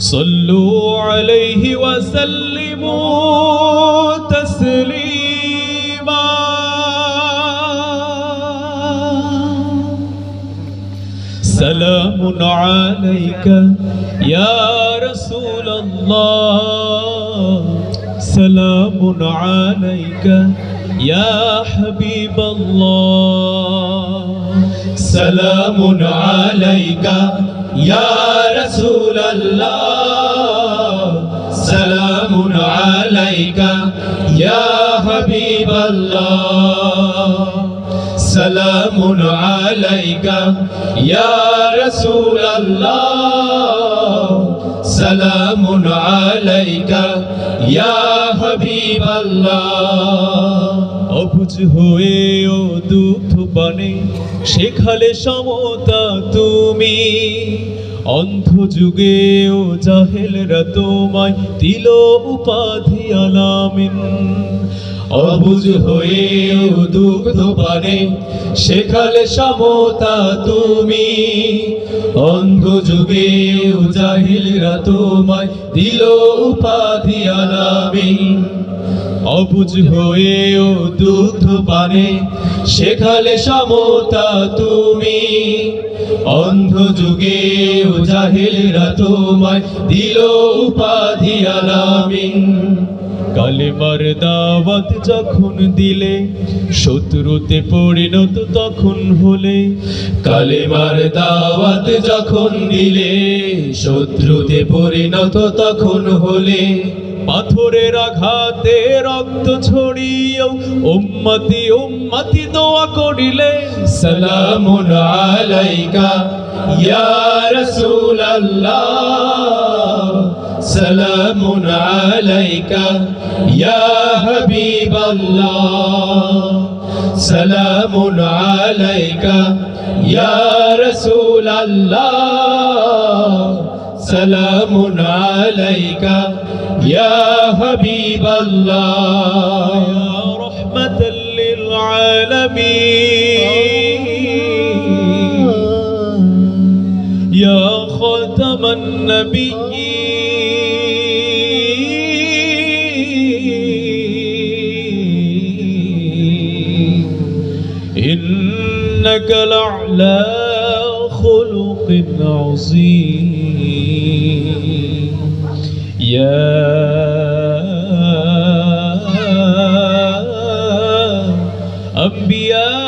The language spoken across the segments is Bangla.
صلوا عليه وسلموا تسليما. سلام عليك يا رسول الله. سلام عليك يا حبيب الله. سلام عليك يا رسول الله سلام عليك يا حبيب الله سلام عليك يا رسول الله سلام عليك يا حبيب الله অবুঝ হয়েও দুঃখ পানে শেখালে সমতা তুমি। অন্ধ যুগেও জাহেলরা তোমায় দিল উপাধি আলামিন। অবুজ হয়ে হয়েও দুগ্ধ পানে, শেখালে সমতা তুমি। অন্ধ যুগে ও জাহিলরা তোমায় দিল উপাধি আলামি অবুঝ হয়েও দুধ পানে শেখালে সমতা তুমি। অন্ধ যুগে জাহিলরা তোমায় দিল উপাধি আলামিন। কালেমার দাওয়াত যখন দিলে, শত্রুতে পরিণত তখন হলে। কালেমার দাওয়াত যখন দিলে, শত্রুতে পরিণত তখন হলে। পাথরের আঘাতে রক্ত ছড়িয়েও উম্মতি উম্মতি দোয়া করিলে সালামুন আলাইকা। ইয়া রাসূলাল্লাহ, সালামুন আলাইকা। ইয়া হাবিবাল্লাহ, সালামুন আলাইকা। ইয়া রাসূলাল্লাহ, সালামুন আলাইকা। يا حبيب الله. يا رحمة للعالمين. يا خاتم النبيين. إنك لعلى خلق عظيم. يا أنبياء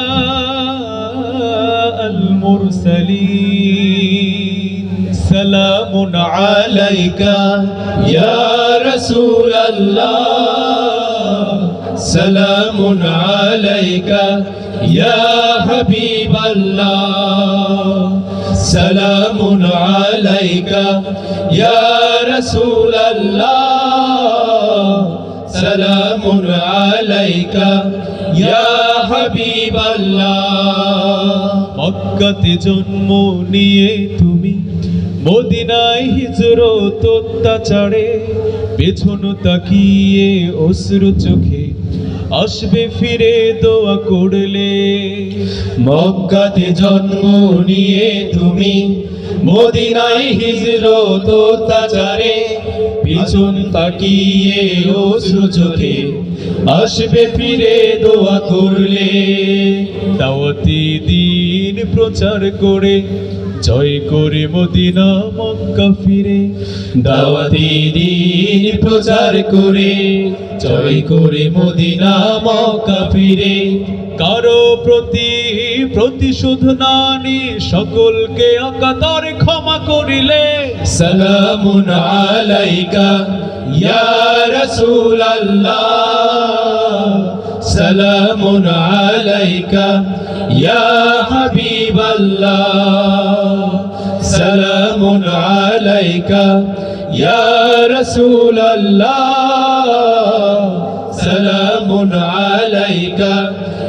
المرسلين. سلام عليك يا رسول الله. سلام عليك يا حبيب الله. سلام عليك يا رسول الله سلام عليك يا حبيب الله মক্কাতে জন্ম নিয়ে তুমি মদিনায় হিজরত অত্যাচারে পেছন তাকিয়ে অশ্রু চোখে আসবে ফিরে দোয়া করলে। মক্কাতে জন্ম নিয়ে তুমি মদিনায় হিজরত অত্যাচারে পিছন তাকিয়ে অশ্রু চোখে আসবে ফিরে দোয়া করলে। দাওয়াতি দিন প্রচার করে জয় করে মদিনা, মক্কা ফিরে। দাওয়াতি দিন প্রচার করে, জয় করে মদিনা, মক্কা ফিরে। কারও প্রতি প্রতিশোধ না নিয়ে সকলকে অকাতরে ক্ষমা করিলে। সালামুন আলাইকা, ইয়া রাসূলাল্লাহ। সালামুন আলাইকা, ইয়া হাবিবাল্লাহ। سلام عليك يا رسول الله سلام عليك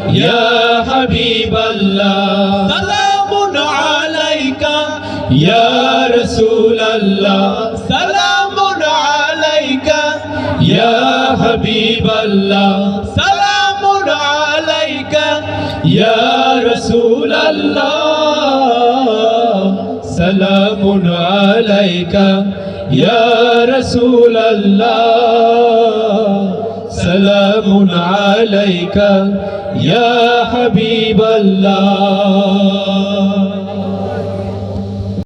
يا حبيب الله سلام عليك يا رسول الله سلام عليك يا حبيب الله سلام عليك يا رسول الله সালামুন আলাইকা ইয়া রাসূলুল্লাহ সালামুন আলাইকা ইয়া হাবিবাল্লাহ